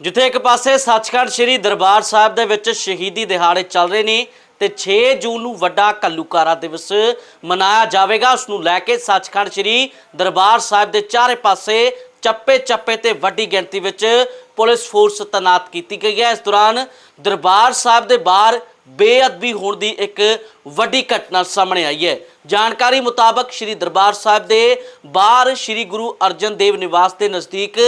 ਜਿੱਥੇ ਇੱਕ ਪਾਸੇ ਸੱਚਖੰਡ ਸ੍ਰੀ ਦਰਬਾਰ ਸਾਹਿਬ ਦੇ ਵਿੱਚ ਸ਼ਹੀਦੀ ਦਿਹਾੜੇ ਚੱਲ ਰਹੇ ਨੇ ਤੇ 6 ਜੂਨ ਨੂੰ ਵੱਡਾ ਕੱਲੂਕਾਰਾ ਦਿਵਸ ਮਨਾਇਆ ਜਾਵੇਗਾ। ਉਸ ਨੂੰ ਲੈ ਕੇ ਸੱਚਖੰਡ ਸ੍ਰੀ ਦਰਬਾਰ ਸਾਹਿਬ ਦੇ ਚਾਰੇ ਪਾਸੇ ਚੱਪੇ ਚੱਪੇ ਤੇ ਵੱਡੀ ਗਿਣਤੀ ਵਿੱਚ ਪੁਲਿਸ ਫੋਰਸ ਤੈਨਾਤ ਕੀਤੀ ਗਈ ਹੈ। ਇਸ ਦੌਰਾਨ ਦਰਬਾਰ ਸਾਹਿਬ ਦੇ ਬਾਹਰ ਬੇਅਦਬੀ ਹੋਣ ਦੀ ਇੱਕ ਵੱਡੀ ਘਟਨਾ ਸਾਹਮਣੇ ਆਈ ਹੈ। ਜਾਣਕਾਰੀ ਮੁਤਾਬਕ ਸ੍ਰੀ ਦਰਬਾਰ ਸਾਹਿਬ ਦੇ ਬਾਹਰ ਸ੍ਰੀ ਗੁਰੂ ਅਰਜਨ ਦੇਵ ਨਿਵਾਸ ਦੇ ਨਜ਼ਦੀਕ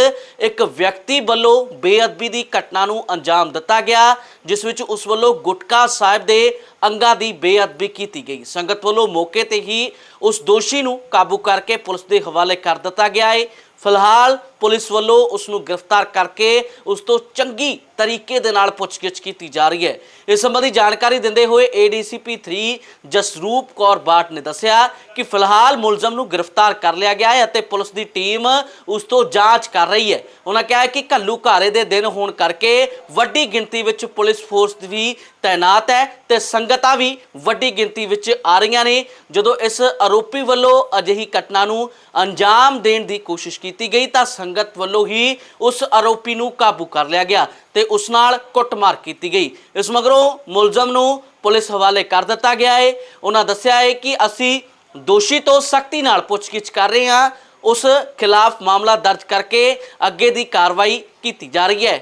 ਇੱਕ ਵਿਅਕਤੀ ਵੱਲੋਂ ਬੇਅਦਬੀ ਦੀ ਘਟਨਾ ਨੂੰ ਅੰਜਾਮ ਦਿੱਤਾ ਗਿਆ, ਜਿਸ ਵਿੱਚ ਉਸ ਵੱਲੋਂ ਗੁਟਕਾ ਸਾਹਿਬ ਦੇ ਅੰਗਾਂ ਦੀ ਬੇਅਦਬੀ ਕੀਤੀ ਗਈ। ਸੰਗਤ ਵੱਲੋਂ ਮੌਕੇ ਤੇ ਹੀ ਉਸ ਦੋਸ਼ੀ ਨੂੰ ਕਾਬੂ ਕਰਕੇ ਪੁਲਿਸ ਦੇ ਹਵਾਲੇ ਕਰ ਦਿੱਤਾ ਗਿਆ ਹੈ ਫਿਲਹਾਲ ਪੁਲਿਸ ਵੱਲੋਂ ਉਸ ਨੂੰ ਗ੍ਰਿਫਤਾਰ ਕਰਕੇ ਉਸ ਤੋਂ ਚੰਗੀ ਤਰੀਕੇ ਦੇ ਨਾਲ ਪੁੱਛਗਿੱਛ ਕੀਤੀ ਜਾ ਰਹੀ ਹੈ। ਇਸ ਸੰਬੰਧੀ ਜਾਣਕਾਰੀ ਦਿੰਦੇ ਹੋਏ ਏਡੀਸੀਪੀ 3 ਜਸਰੂਪ ਕੌਰ ਬਾਟ ਨੇ ਦੱਸਿਆ ਕਿ ਫਿਲਹਾਲ ਮੁਲਜ਼ਮ ਨੂੰ ਗ੍ਰਿਫਤਾਰ ਕਰ ਲਿਆ ਗਿਆ ਹੈ ਅਤੇ ਪੁਲਿਸ ਦੀ ਟੀਮ ਉਸ ਤੋਂ ਜਾਂਚ ਕਰ ਰਹੀ ਹੈ। ਉਹਨਾਂ ਕਿਹਾ ਕਿ ਘੱਲੂ ਘਾਰੇ ਦੇ ਦਿਨ ਹੋਣ ਕਰਕੇ ਵੱਡੀ ਗਿਣਤੀ ਵਿੱਚ ਪੁਲਿਸ ਫੋਰਸ ਵੀ ਤਾਇਨਾਤ ਹੈ ਤੇ ਸੰਗਤਾਂ ਵੀ ਵੱਡੀ ਗਿਣਤੀ ਵਿੱਚ ਆ ਰਹੀਆਂ ਨੇ। ਜਦੋਂ ਇਸ ਆਰੋਪੀ ਵੱਲੋਂ ਅਜਿਹੀ ਘਟਨਾ ਨੂੰ ਅੰਜਾਮ ਦੇਣ ਦੀ ਕੋਸ਼ਿਸ਼ ਕੀਤੀ ਗਈ ਤਾਂ ਸੰਗਤ ਵੱਲੋਂ ਹੀ ਉਸ ਆਰੋਪੀ ਨੂੰ ਕਾਬੂ ਕਰ ਲਿਆ ਗਿਆ। ਤੇ ਉਸ ਨਾਲ ਕੁੱਟਮਾਰ ਕੀਤੀ ਗਈ। ਇਸ ਮਗਰੋਂ ਮੁਲਜ਼ਮ ਨੂੰ ਪੁਲਿਸ ਹਵਾਲੇ ਕਰ ਦਿੱਤਾ ਗਿਆ ਹੈ ਉਹਨਾਂ ਦੱਸਿਆ ਹੈ ਕਿ ਅਸੀਂ ਦੋਸ਼ੀ ਤੋਂ ਸਖਤੀ ਨਾਲ ਪੁੱਛਗਿੱਛ ਕਰ ਰਹੇ ਹਾਂ। ਉਸ ਖਿਲਾਫ ਮਾਮਲਾ ਦਰਜ ਕਰਕੇ ਅੱਗੇ ਦੀ ਕਾਰਵਾਈ ਕੀਤੀ ਜਾ ਰਹੀ ਹੈ।